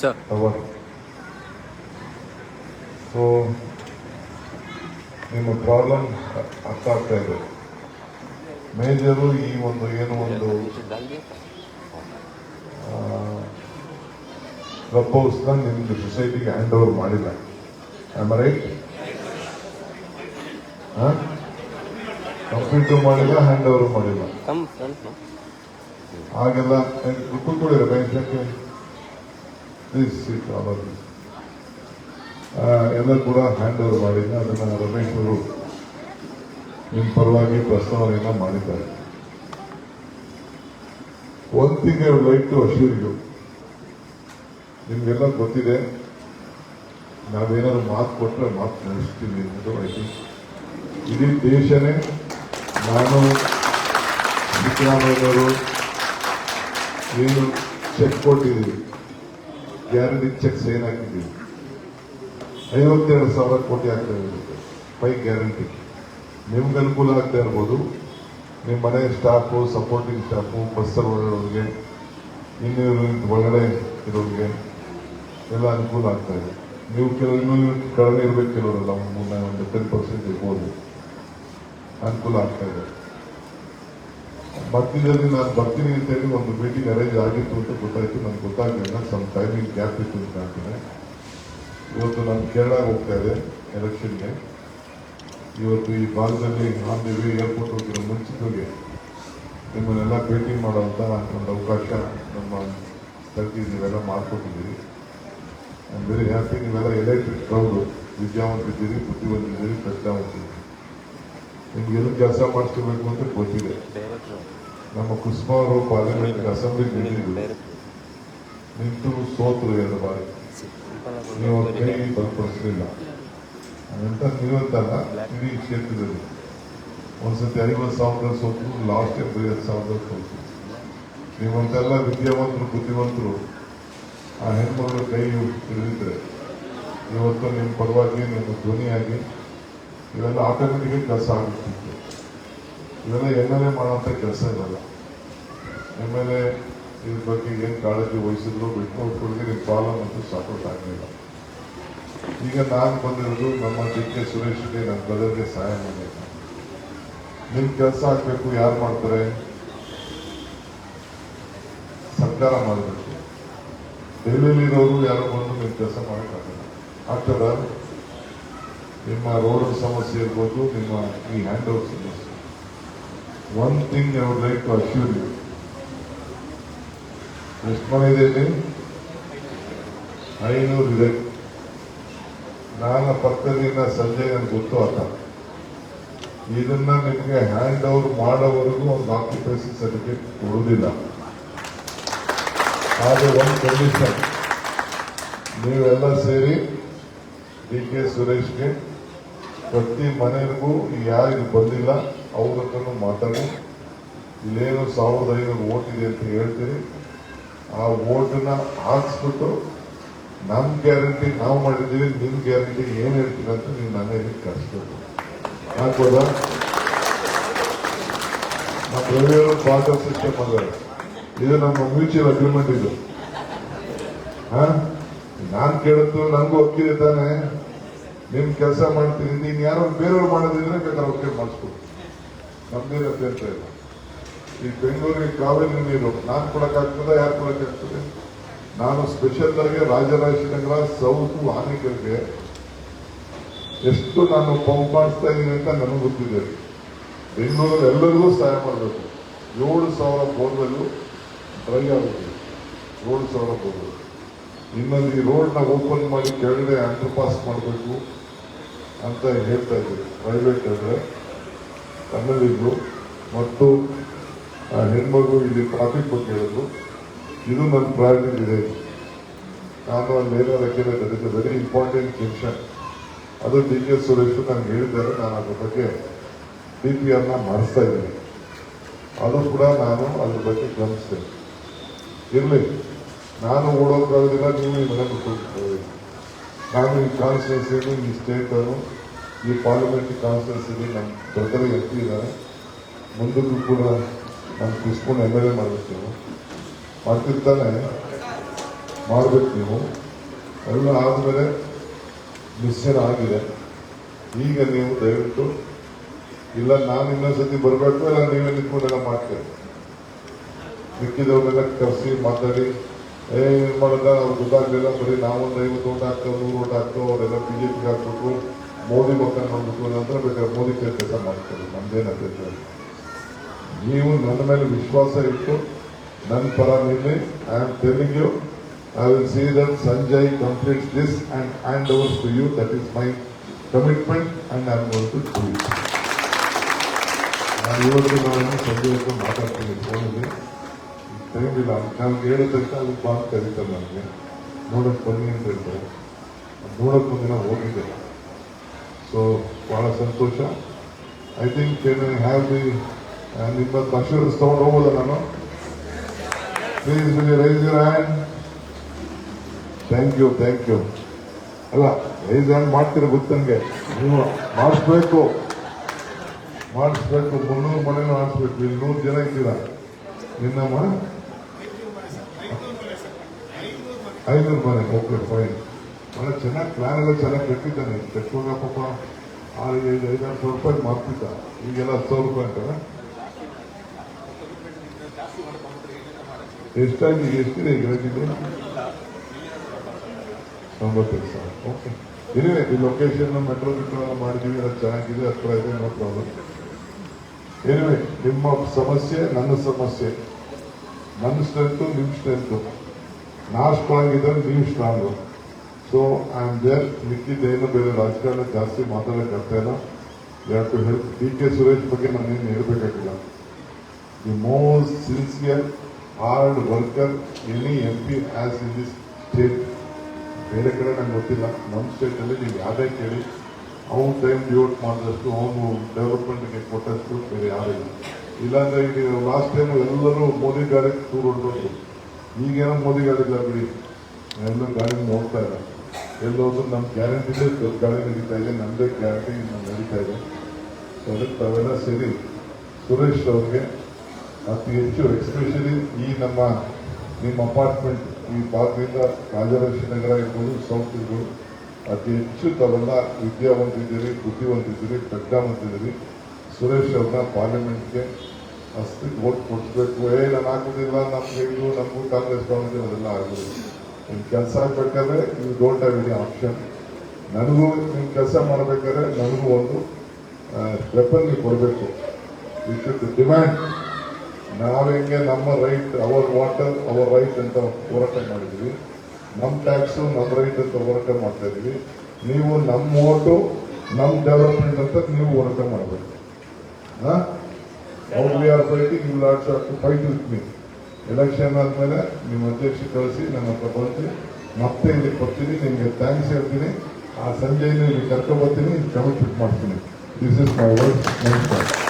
Sir. Tower so ನಿಮ್ಮ problem ಅರ್ಥ ಆಗ್ತಾ ಇದೆ. ಮೇಜರು ಈ ಒಂದು ಏನು ಒಂದು ಕ್ಲಬ್ ಹೌಸ್ನ ನಿಮ್ದು ಸೊಸೈಟಿಗೆ ಹ್ಯಾಂಡ್ ಓವರ್ ಮಾಡಿಲ್ಲ. ಆಮ್ ರೈಟ್ ಕಂಪ್ಲೀಟು ಮಾಡಿಲ್ಲ ಹ್ಯಾಂಡ್ ಓವರ್ ಮಾಡಿಲ್ಲ. ಹಾಗೆಲ್ಲ ಕೂತ್ಕೊಳ್ಳಿರ ಬ್ಯಾಂಕ್ ಸೀಟ್ ಆಗೋದು ಎಲ್ಲ ಕೂಡ ಹ್ಯಾಂಡ್ ಓವರ್ ಮಾಡಿದ್ದೆ ಅದನ್ನು ರಮೇಶ್ ಅವರು ನಿಮ್ಮ ಪರವಾಗಿ ಪ್ರಸ್ತಾವನೆಯನ್ನ ಮಾಡಿದ್ದಾರೆ. ಒನ್ ಥಿಂಗ್ ಐ ಲೈಕ್ ನಿಮ್ಗೆಲ್ಲ ಗೊತ್ತಿದೆ, ನಾವೇನಾದ್ರು ಮಾತು ಕೊಟ್ಟರೆ ಮಾತು ನಡೆಸ್ತೀವಿ ಅನ್ನೋದು ಐ ಥಿಂಕ್ ಇಡೀ ದೇಶನೇ ನಾನು, ಸಿದ್ದರಾಮಯ್ಯನವರು, ಏನು ಚೆಕ್ ಕೊಟ್ಟಿದ್ದೀವಿ. ಗ್ಯಾರಂಟಿ ಚೆಕ್ ಸೈನ್ ಹಾಕಿದ್ದೀವಿ ಐವತ್ತೆರಡು ಸಾವಿರ ಕೋಟಿ ಆಗ್ತಾ ಇರುತ್ತೆ. ಫೈ ಗ್ಯಾರಂಟಿ. ನಿಮ್ಗೆ ಅನುಕೂಲ ಆಗ್ತಾ ಇರ್ಬೋದು. ನಿಮ್ಮ ಮನೆ ಸ್ಟಾಫು ಸಪೋರ್ಟಿಂಗ್ ಸ್ಟಾಫು ಬಸ್ಸಲ್ಲಿ ಓಡಾಡೋರಿಗೆ ಇನ್ನೂರು ಒಳಗಡೆ ಇರೋರಿಗೆ ಎಲ್ಲ ಅನುಕೂಲ ಆಗ್ತಾ ಇದೆ. ನೀವು ಕೆಲವು ಇನ್ನೂ ಕಡಿಮೆ ಇರಬೇಕು ಕೆಲವರೆಲ್ಲ, ಒಂದು ಟೆನ್ ಪರ್ಸೆಂಟ್ ಇರ್ಬೋದು ಅನುಕೂಲ ಆಗ್ತಾ ಇದೆ. ಮಧ್ಯದಲ್ಲಿ ನಾನು ಬರ್ತೀನಿ ಅಂತ ಹೇಳಿ ಒಂದು ಮೀಟಿಂಗ್ ಅರೇಂಜ್ ಆಗಿತ್ತು ಅಂತ ಗೊತ್ತಾಯ್ತು. ನನಗೆ ಗೊತ್ತಾಗಲಿಲ್ಲ. ಸಮ್ ಟೈಮಿಂಗ್ ಗ್ಯಾಪ್ ಇತ್ತು ಅಂತ ಕಾಣ್ತದೆ ಇವತ್ತು ನಾನು ಕೇರಳ ಹೋಗ್ತಾ ಇದೆ ಎಲೆಕ್ಷನ್ಗೆ ಇವತ್ತು ಈ ಭಾಗದಲ್ಲಿ ಆನ್ ದಿ ಏರ್ಪೋರ್ಟ್ ಹೋಗಿರೋ ಮುಂಚಿತವಾಗಿ ನಿಮ್ಮನ್ನೆಲ್ಲ ಭೇಟಿ ಮಾಡೋಂಥ ಒಂದು ಅವಕಾಶ ನಮ್ಮ ಸ್ಥಳಕ್ಕೆ ನೀವೆಲ್ಲ ಮಾಡಿಕೊಟ್ಟಿದ್ದೀರಿ. ವೆರಿ ಹ್ಯಾಪಿ ನೀವೆಲ್ಲ ಎಲೆಕ್ಟ್ರಿಕ್ ಕ್ರೌಡು ವಿದ್ಯಾವಂತಿದ್ದೀರಿ, ಬುದ್ಧಿವಂತಿದ್ದೀರಿ, ಪ್ರಜ್ಞಾವಂತಿದ್ದೀರಿ. ನಿಮ್ಗೆ ಏನು ಕೆಲಸ ಮಾಡಿಸ್ಕೋಬೇಕು ಅಂತ ಗೊತ್ತಿದೆ. ನಮ್ಮ ಕುಸುಮ ಅವರು ಪಾರ್ಲಿಮೆಂಟ್ ಅಸೆಂಬ್ಲಿ ನಿಂತಿದ್ರು ನಿಂತು ಸೋತರು ಎರಡು ಬಾರಿ? ನೀವು ಅವ್ರ ಕೈ ಬಲಪಡಿಸಲಿಲ್ಲ. ಅಂತ ನೀವಂತಲ್ಲ ಇಡೀ ಕ್ಷೇತ್ರದಲ್ಲಿ. ಒಂದ್ಸತಿ ಐವತ್ತು ಸಾವಿರ ಸೋತು ಲಾಸ್ಟ್ ಐವತ್ತು ಸಾವಿರ ಸೋತು ನೀವಂತೆಲ್ಲ ವಿದ್ಯಾವಂತರು ಬುದ್ಧಿವಂತರು ಆ ಹೆಣ್ಮಗಳು ಕೈ ಹಿಡಿದಿದ್ರೆ ಇವತ್ತು ನಿಮ್ಮ ಪರವಾಗಿ ನಿಮ್ಮ ಧ್ವನಿಯಾಗಿ ಇವೆಲ್ಲ ಆಟೋಮೆಟಿಕ್ ಕೆಲಸ ಆಗುತ್ತಿತ್ತು ಇವೆಲ್ಲ ಎಂ ಎಲ್ ಎ ಮಾಡುವಂಥ ಕೆಲಸ ಇರಲ್ಲ. ಎಂ ಎಲ್ ಎ ಇದ್ರ ಬಗ್ಗೆ ಏನು ಕಾಳಜಿ ವಹಿಸಿದ್ರು ಬಿಟ್ಟು ಅವ್ರಿಗೆ ನಿಮ್ಮ ಪ್ರಾಬ್ಲಮ್ ಅಂತೂ ಸಪೋರ್ಟ್ ಆಗಲಿಲ್ಲ. ಈಗ ನಾನು ಬಂದಿರೋದು ನಮ್ಮ ಡಿ ಕೆ ಸುರೇಶ್ಗೆ ನನ್ನ ಬ್ರದರ್ಗೆ ಸಹಾಯ ಮಾಡಬೇಕು. ನಿಮ್ಮ ಕೆಲಸ ಆಗಬೇಕು, ಯಾರು ಮಾಡ್ತಾರೆ? ಸರ್ಕಾರ ಮಾಡಬೇಕು. ಡೆಲ್ಲಿಲಿರೋರು ಯಾರು ಬಂದು ನಿಮ್ಮ ಕೆಲಸ ಮಾಡೋಕ್ಕಾಗಲ್ಲ ಆಗ್ತದ? ನಿಮ್ಮ ರೋಡ್ ಸಮಸ್ಯೆ ಇರ್ಬೋದು, ನಿಮ್ಮ ಈ ಹ್ಯಾಂಡ್ ಓವರ್ ಸಮಸ್ಯೆ. One thing I would like to assure you. ಇದೆ ಐನೂರು ಇದೆ ನಾನು ಪಕ್ಕದಿಂದ ಸಂಜೆ ನನಗೆ ಗೊತ್ತು ಆತ. ಇದನ್ನ ನಿಮಗೆ ಹ್ಯಾಂಡ್ ಓವರ್ ಮಾಡೋವರೆಗೂ ಒಂದು ಆಕ್ಯುಪೇಷನ್ ಸರ್ಟಿಫಿಕೇಟ್ ಕೊಡುವುದಿಲ್ಲ ಆದರೆ ಒಂದು ಕಂಡೀಷನ್ ನೀವೆಲ್ಲ ಸೇರಿ ಡಿ ಕೆ ಸುರೇಶ್ಗೆ ಪ್ರತಿ ಮನೆಗೂ ಯಾರಿಗೂ ಬಂದಿಲ್ಲ. ಅವ್ರ ಹತ್ರನೂ ಮಾತಾಡಿ ಇಲ್ಲೇನು ಸಾವಿರದ ಐನೂರು ಓಟ್ ಇದೆ ಅಂತ ಹೇಳ್ತೀರಿ. ಆ ಓಟನ್ನ ಹಾಕ್ಸ್ಬಿಟ್ಟು ನಮ್ಮ ಗ್ಯಾರಂಟಿ ನಾವು ಮಾಡಿದ್ದೀವಿ ನಿಮ್ಮ ಗ್ಯಾರಂಟಿ ಏನು ಹೇಳ್ತೀರ ಅಂತ ನೀವು ಇಲ್ಲಿ ಕಳಿಸ್ಬೇಕು ಹಾಕ್ಬೋದಾ ನಮ್ಮ ಆಫ್ ಸಿಸ್ಟಮ್ ಅಲ್ಲ ಇದು ನಮ್ಮ ಮ್ಯೂಚುವಲ್ ಅಗ್ರಿಮೆಂಟ್ ಇದು. ಹಾ? ನಾನ್ ಕೇಳಿದ್ದು ನನಗೂ ಒಪ್ಪಿದೆ ತಾನೆ. ನಿಮ್ ಕೆಲಸ ಮಾಡ್ತೀನಿ ನೀನ್ ಯಾರೋ ಬೇರೆಯವ್ರು ಮಾಡೋದಿದ್ರೆ ಬೇಕಾದ್ರೆ ಒಪ್ಪಿಗೆ ಮಾಡಿಸ್ಕೊಡು. ನಮ್ದೇನು ಅಭ್ಯಂತರ ಇಲ್ಲ ಈ ಬೆಂಗಳೂರಿಗೆ ಕಾವೇರಿ ನೀರು ನಾನು ಕೊಡೋಕ್ಕಾಗ್ತದೆ ಯಾರು ಕೊಡೋಕ್ಕಾಗ್ತದೆ ನಾನು ಸ್ಪೆಷಲ್ ಆಗಿ ರಾಜರಾಜೇಶ್ವರ ಸೌತ್ ಹಾನಿಕರಿಗೆ ಎಷ್ಟು ನಾನು ಪಂಪ್ ಮಾಡಿಸ್ತಾ ಇದ್ದೀನಿ ಅಂತ ನನಗೆ ಗೊತ್ತಿದೆ. ಬೆಂಗಳೂರಲ್ಲಿ ಎಲ್ಲರಿಗೂ ಸಹಾಯ ಮಾಡಬೇಕು. ಏಳು ಸಾವಿರ ಬೋರ್ವೆಲ್ಲು ಡ್ರೈ ಆಗುತ್ತೆ. ಏಳು ಸಾವಿರ ಬೋರ್ವೆಲ್ ಇನ್ನೊಂದು ಈ ರೋಡ್ನ ಓಪನ್ ಮಾಡಿ ಕೆಳಗಡೆ ಅಂಡರ್ ಪಾಸ್ ಮಾಡಬೇಕು ಅಂತ ಹೇಳ್ತಾ ಇದ್ದೀವಿ ಪ್ರೈವೇಟ್ ಅಂದರೆ ಕನ್ನಡಿಗರು ಮತ್ತು ಹೆಣ್ಮಗು ಇಲ್ಲಿ ಟ್ರಾಫಿಕ್ ಬಗ್ಗೆ ಹೇಳಿದ್ರು ಇದು ನನ್ನ ಪ್ರಯಾರಿಟಿ ಇದೆ ನಾನು ಅಲ್ಲಿ ಏನಾರು ಯಾಕೆಂದ್ರೆ ದಟ್ ವೆರಿ ಇಂಪಾರ್ಟೆಂಟ್ ಜಂಕ್ಷನ್ ಅದು ಡಿ. ಕೆ. ಸುರೇಶ್ ನನಗೆ ಹೇಳಿದ್ದಾರೆ. ನಾನು ಅದ್ರ ಬಗ್ಗೆ ಡಿ ಪಿ ಆರ್ನ ಮಾಡಿಸ್ತಾ ಇದ್ದೀನಿ. ಅದು ಕೂಡ ನಾನು ಅದ್ರ ಬಗ್ಗೆ ಗಮನಿಸ್ತೇನೆ. ಇರಲಿ, ನಾನು ಓಡೋಕ್ಕಾಗೋದಿಲ್ಲ ನೀವು ಈ ಮನೆ ಬಿಟ್ಟು ನಾನು ಈ ಕಾನ್ಸ್ಟಿಟ್ಯೂನ್ಸಿಲಿ ಈ ಸ್ಟೇಟನ್ನು ಈ ಪಾರ್ಲಿಮೆಂಟ್ ಕಾನ್ಸ್ಟಿಟ್ಯೂನ್ಸಿಲಿ ನಮ್ಮ ದೊಡ್ಡ ಎಂ ಪಿ ಇದ್ದಾರೆ ಮುಂದಕ್ಕೂ ಕೂಡ ನಮ್ಮ ಕುಸ್ಕೊಂಡು ಎಂ ಎಲ್ ಎ ಮಾಡಿರ್ತೀನಿ ಮಾಡ್ತಿರ್ತಾನೆ. ಮಾಡಬೇಕು ನೀವು. ಎಲ್ಲ ಆದಮೇಲೆ ಮಿಸ್ಸನ್ ಆಗಿದೆ. ಈಗ ನೀವು ದಯವಿಟ್ಟು, ಇಲ್ಲ ನಾನು ಇನ್ನೊಂದ್ಸತಿ ಬರಬೇಕು, ಇಲ್ಲ ನೀವೇ ನಿಂತ್ಕೊಂಡೆಲ್ಲ ಮಾಡ್ತೇವೆ ಮಿಕ್ಕಿದವ್ರನ್ನೆಲ್ಲ ಕರೆಸಿ ಮಾತಾಡಿ, ಏ ಏನ್ ಮಾಡೋದ ಅವ್ರು ಗೊತ್ತಾಗಲಿಲ್ಲ, ಬರೀ ನಾವೊಂದು ಐವತ್ತು ಓಟ್ ಹಾಕ್ತೇವೆ, ನೂರು ಓಟ್ ಹಾಕ್ತೇವೆ, ಅವರೆಲ್ಲ ಬಿಜೆಪಿಗೆ ಹಾಕ್ಬಿಟ್ರು. ಮೋದಿ ಮಕ್ಕ ನೋಡ್ಬಿಟ್ಟು ನಂತರ ಬೇಕಾದ್ರೆ ಮೋದಿ ಕೈ ಕೆಲಸ ಮಾಡ್ತಾರೆ ನಮ್ದೇನು ಅಭ್ಯಂತರ ಇಲ್ಲ. ನೀವು ನನ್ನ ಮೇಲೆ ವಿಶ್ವಾಸ ಇಟ್ಟು ನನ್ನ ಪರ ನಿನ್ನೆ I am telling you I will see that Sanjay completes this and hand overs to you that is my commitment and I am going to do it ನಾನು ಇವತ್ತು ನಾನು ಸಂಜೆ ಹೊತ್ತು ಮಾತಾಡ್ತೀನಿ ಫೋನಲ್ಲಿ ಟೈಮ್ ಇಲ್ಲ. ನಾನು ಹೇಳಿದ ತಕ್ಷಣ ಅದು ಬಾಂಬ್ ಕರೀತಾರೆ ನನಗೆ ನೋಡಕ್ ಬನ್ನಿ ಅಂತ ಹೇಳ್ತಾರೆ. ನೋಡಕ್ ಒಂದಿನ ಹೋಗಿದ್ದೆ. ಸೊ ಬಹಳ ಸಂತೋಷ. I think can I have the ನಿಮ್ಮ ಅಶ್ಯೂರೆನ್ಸ್ ತಗೊಂಡು ಹೋಗೋದ ನಾನು? Please will raise your hand thank you thank you ಅಲ್ಲ ರೈಸ್ ಹ್ಯಾಂಡ್ ಮಾಡ್ತೀರ ಗೊತ್ತಂಗೆ ನೀವು ಮಾಡಿಸ್ಬೇಕು. ಮಾಡಿಸ್ಬೇಕು, ಮುನ್ನೂರು ಮನೆನೂ ಮಾಡಿಸ್ಬೇಕು. ಇಲ್ಲಿ ನೂರು ಜನ ಇದ್ದೀರಾ? ನಿನ್ನಮ್ಮ? ಐನೂರು ಮನೆ. ಓಕೆ ಫೈನ್ ಬಹಳ ಚೆನ್ನಾಗಿ ಪ್ಲಾನ್ ಎಲ್ಲ ಚೆನ್ನಾಗಿ ಕಟ್ಟಿದ್ದಾನೆ. ಕಟ್ಟುವಾಗ ಪಾಪ ಆರು ಐದು, ಐದಾರು ಸಾವಿರ ರೂಪಾಯಿ ಮಾಡ್ತಿದ್ದ ಈಗೆಲ್ಲ ಹತ್ತು ಸಾವಿರ ರೂಪಾಯಿ ಅಂತಾರೆ ಎಷ್ಟಾಗಿ ಎಷ್ಟಿದೆ ಈಗ? ತೊಂಬತ್ತೈದು ಸಾವಿರ. ಓಕೆ ಇದೇ ಈ ಲೊಕೇಶನ್ ಮೆಟ್ರೋ ಗಿಟ್ರೋ ಎಲ್ಲ ಮಾಡಿದ್ದೀವಿ. ಅದು ಚೆನ್ನಾಗಿದೆ. ಹತ್ರ ಇದೆ ನೋ ಪ್ರಾಬ್ಲಮ್ ಏನಿವೆ ನಿಮ್ಮ ಸಮಸ್ಯೆ ನನ್ನ ಸಮಸ್ಯೆ. ನನ್ನ ಸ್ಟ್ರೆಂತು ನಿಮ್ಮ ಸ್ಟ್ರೆಂತು ನಾ ಸ್ಟ್ರಾಂಗ್ ಇದ್ದರೆ ನೀವು strong so I am there ಮಿಕ್ಕಿದ್ದೇನು ಬೇರೆ ರಾಜಕಾರಣ ಜಾಸ್ತಿ ಮಾತಾಡಕ್ಕೆ ಆಗ್ತಾ ಇಲ್ಲ ಯಾಕೆ ಹೆಲ್ಪ್ ಡಿ ಕೆ ಸುರೇಶ್ ಬಗ್ಗೆ ನಾನೇನು ಹೇಳ್ಬೇಕಾಗಿಲ್ಲ. The most sincere hard worker any M P as in this state ಬೇರೆ ಕಡೆ ನಂಗೆ ಗೊತ್ತಿಲ್ಲ. ನಮ್ಮ ಸ್ಟೇಟಲ್ಲಿ ನೀವು ಯಾವುದೇ ಕೇಳಿ, ಅವನು ಟೈಮ್ ಡಿವೋಟ್ ಮಾಡಿದಷ್ಟು ಅವನು ಡೆವಲಪ್ಮೆಂಟ್ಗೆ ಕೊಟ್ಟಷ್ಟು ಬೇರೆ ಯಾರಿಲ್ಲ ಇಲ್ಲಾಂದರೆ ಈಗ ಲಾಸ್ಟ್ ಟೈಮ್ ಎಲ್ಲರೂ ಮೋದಿ ಗಾಡಿ ಟೂರ್ ಹೊಡ್ಬೋದು ಈಗೇನೋ ಮೋದಿ ಗಾಡಿ ಇಲ್ಲ ಬಿಡಿ ಎಲ್ಲ ಗಾಡಿ ನೋಡ್ತಾ ಇಲ್ಲ ಎಲ್ಲೋದ್ರು ನಮ್ಮ ಗ್ಯಾರಂಟಿಲೇ ಗಾಳಿ ನಡೀತಾ ಇದೆ ನಮ್ಮದೇ ಗ್ಯಾರಂಟಿ ನಡೀತಾ ಇದೆ. ಸೊ ಅದಕ್ಕೆ ತಾವೆಲ್ಲ ಸೇರಿ ಸುರೇಶ್ ಅವ್ರಿಗೆ ಅತಿ ಹೆಚ್ಚು ಎಕ್ಸ್ಪೆಷಲಿ ಈ ನಮ್ಮ, ನಿಮ್ಮ ಅಪಾರ್ಟ್ಮೆಂಟ್ ಈ ಭಾಗದಿಂದ ರಾಜರಾಜ ನಗರ ಇರ್ಬೋದು ಸೌತ್ ಇರ್ಬೋದು ಅತಿ ಹೆಚ್ಚು ತಾವೆಲ್ಲ ವಿದ್ಯಾವಂತಿದ್ದೀರಿ, ಬುದ್ಧಿವಂತಿದ್ದೀರಿ, ಪ್ರಜ್ಞಾವಂತಿದ್ದೀರಿ. ಸುರೇಶ್ ಅವ್ರನ್ನ ಪಾರ್ಲಿಮೆಂಟ್ಗೆ ಅಷ್ಟಕ್ಕೆ ಓಟ್ ಕೊಡಿಸ್ಬೇಕು. ಏ ನಾನು ಹಾಕೋದಿಲ್ಲ ನಮ್ಗೆ ನಮಗೂ ಕಾಂಗ್ರೆಸ್ ಬಂದಿದೆ ಅದೆಲ್ಲ ನಿಮ್ಮ ಕೆಲಸ ಆಗ್ಬೇಕಾದ್ರೆ you don't have any option ನನಗೂ ನಿಮ್ಮ ಕೆಲಸ ಮಾಡಬೇಕಾದ್ರೆ ನನಗೂ ಒಂದು ವೆಪನ್ ನೀವು ಕೊಡಬೇಕು. ಯು ಶುಡ್ ಡಿಮ್ಯಾಂಡ್ ನಾವು ಹೆಂಗೆ ನಮ್ಮ right our water our right ಅಂತ ಹೋರಾಟ ಮಾಡಿದ್ವಿ. ನಮ್ಮ ಟ್ಯಾಕ್ಸು ನಮ್ಮ ರೈಟ್ ಅಂತ ಹೋರಾಟ ಮಾಡ್ತಾ ಇದ್ವಿ. ನೀವು ನಮ್ಮ ಓಟು ನಮ್ಮ ಡೆವಲಪ್ಮೆಂಟ್ ಅಂತ ನೀವು ಹೋರಾಟ ಮಾಡಬೇಕು. ಅವ್ರು we are fighting you lots to fight with me election ಆದ್ಮೇಲೆ ನಿಮ್ಮ ಅಧ್ಯಕ್ಷ ಕಳಿಸಿ ನನ್ನ ಹತ್ರ ಬಂದು ಮತ್ತೆ ಇಲ್ಲಿ ಕೊಡ್ತೀನಿ, ನಿಮಗೆ ಥ್ಯಾಂಕ್ಸ್ ಹೇಳ್ತೀನಿ. ಆ ಸಂಜೆಯನ್ನು ಇಲ್ಲಿ ಕರ್ಕೊಬರ್ತೀನಿ ಕಮಿಟ್ಮೆಂಟ್ ಮಾಡ್ತೀನಿ. ದಿಸ್ ಇಸ್ ಮೈ ವರ್ಡ್ ನಮಸ್ಕಾರ